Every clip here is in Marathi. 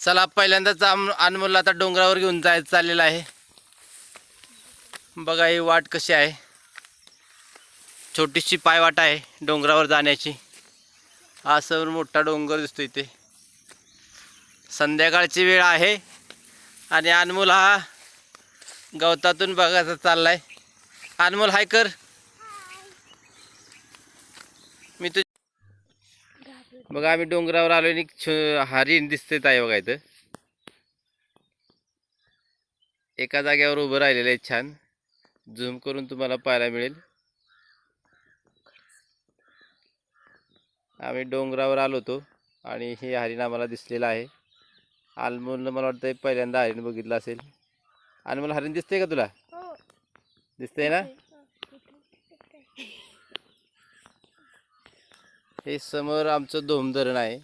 चला पहिल्यांदाच आम अनमोलला आता डोंगरावर घेऊन जायचं चाललेलं आहे. बघा ही वाट कशी आहे. छोटीशी पायवाट आहे डोंगरावर जाण्याची. असं मोठा डोंगर दिसतो इथे. संध्याकाळची वेळ आहे आणि अनमोल हा गवतातून बघायचा चाललाय. अनमोल हाय कर मी तू बघा आम्ही डोंगरावर आलो आणि छ- हरिण दिसते ताई बघा इथं. एका जागेवर उभं राहिलेलं आहे छान. झूम करून तुम्हाला पाहायला मिळेल. आम्ही डोंगरावर आलो होतो आणि हे हरिण आम्हाला दिसलेलं आहे. अनमोलनं मला वाटतं पहिल्यांदा हरिण बघितलं असेल. अनमोल हरिण दिसतंय का तुला? हो. दिसतंय ना? हे समोर आमचं धोम धरण आहे.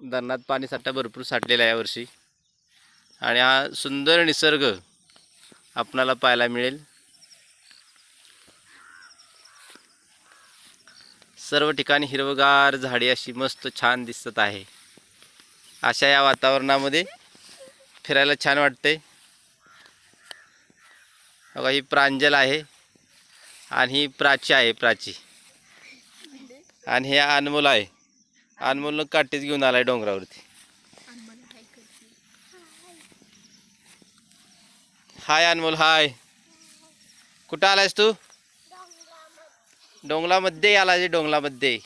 धरणात पाणी साठा भरपूर साठलेला आहे यावर्षी. आणि हा सुंदर निसर्ग आपणाला पाहायला मिळेल. सर्व ठिकाणी हिरवगार झाडी अशी मस्त छान दिसत आहे. अशा या वातावरणामध्ये फिरायला छान वाटते. बघा ही प्रांजल आहे आणि ही प्राची आहे प्राची. आणि हे अनमोल आहे. अनमोलनं काटेच घेऊन आलाय डोंगरावरती. हाय अनमोल हाय. कुठं आलायस तू? डोंगलामध्ये आला जे डोंगलामध्ये.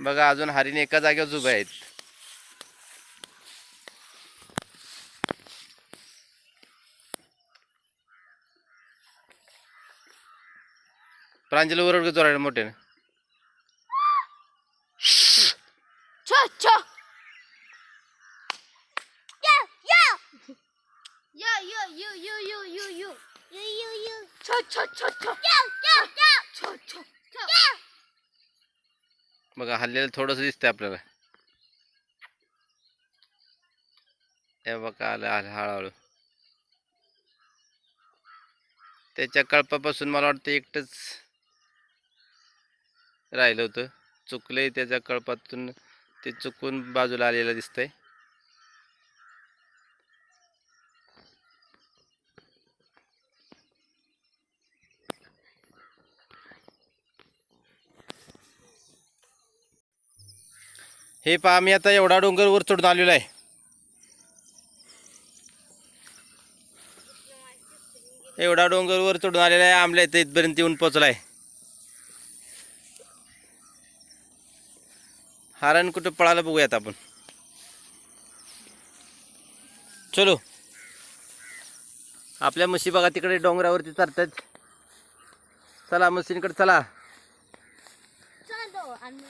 बघा अजून हरिण एका जागेवर उभे आहेत. Cha cha cha. Yeah. बघा हल्लेलं थोडंसं दिसतंय आपल्याला हे बघा आलं आलं हळूहळू त्याच्या कळपापासून मला वाटतं एकटंच राहिलं होतं. चुकलंय त्याच्या कळपातून. ते चुकून बाजूला आलेलं दिसतंय. हे पहा आम्ही आता एवढा डोंगर वर चढून आलेलो आहे. एवढा डोंगर वर चढून आलेला आहे आमल्या इथं इथपर्यंत येऊन पोचलाय हरण कुठं पळायला बघूयात आपण. चलो. आपल्या म्हशी बघा तिकडे डोंगरावरती चरतात चला म्हशींकडे चला. चलो आणि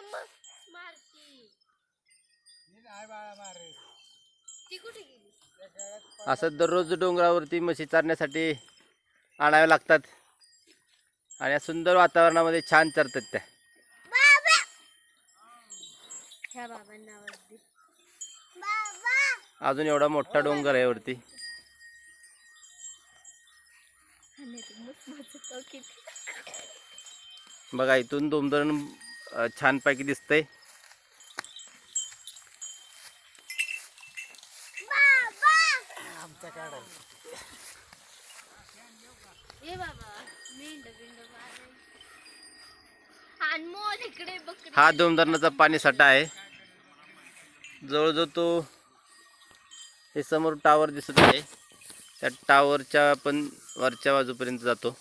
मला असं हा ती कुठे गेली? दररोज डोंगरावरती म्हशी चारण्यासाठी आणाव्या लागतात. आणि या सुंदर वातावरणामध्ये छान चरतात त्या. बाबा! ह्या बाबांना आवाज दे. बाबा! अजून एवढा मोठा डोंगर आहे वरती. आणि ते मस्त मस्त तो किती बघा इथून दोमदरण अं, छानपैकी दिसतंय. हा दोमधरणाचा पाणी साठा आहे. जवळजवळ तो हे समोर टावर दिसत आहे. त्या टावरच्या पण वरच्या बाजूपर्यंत जातो.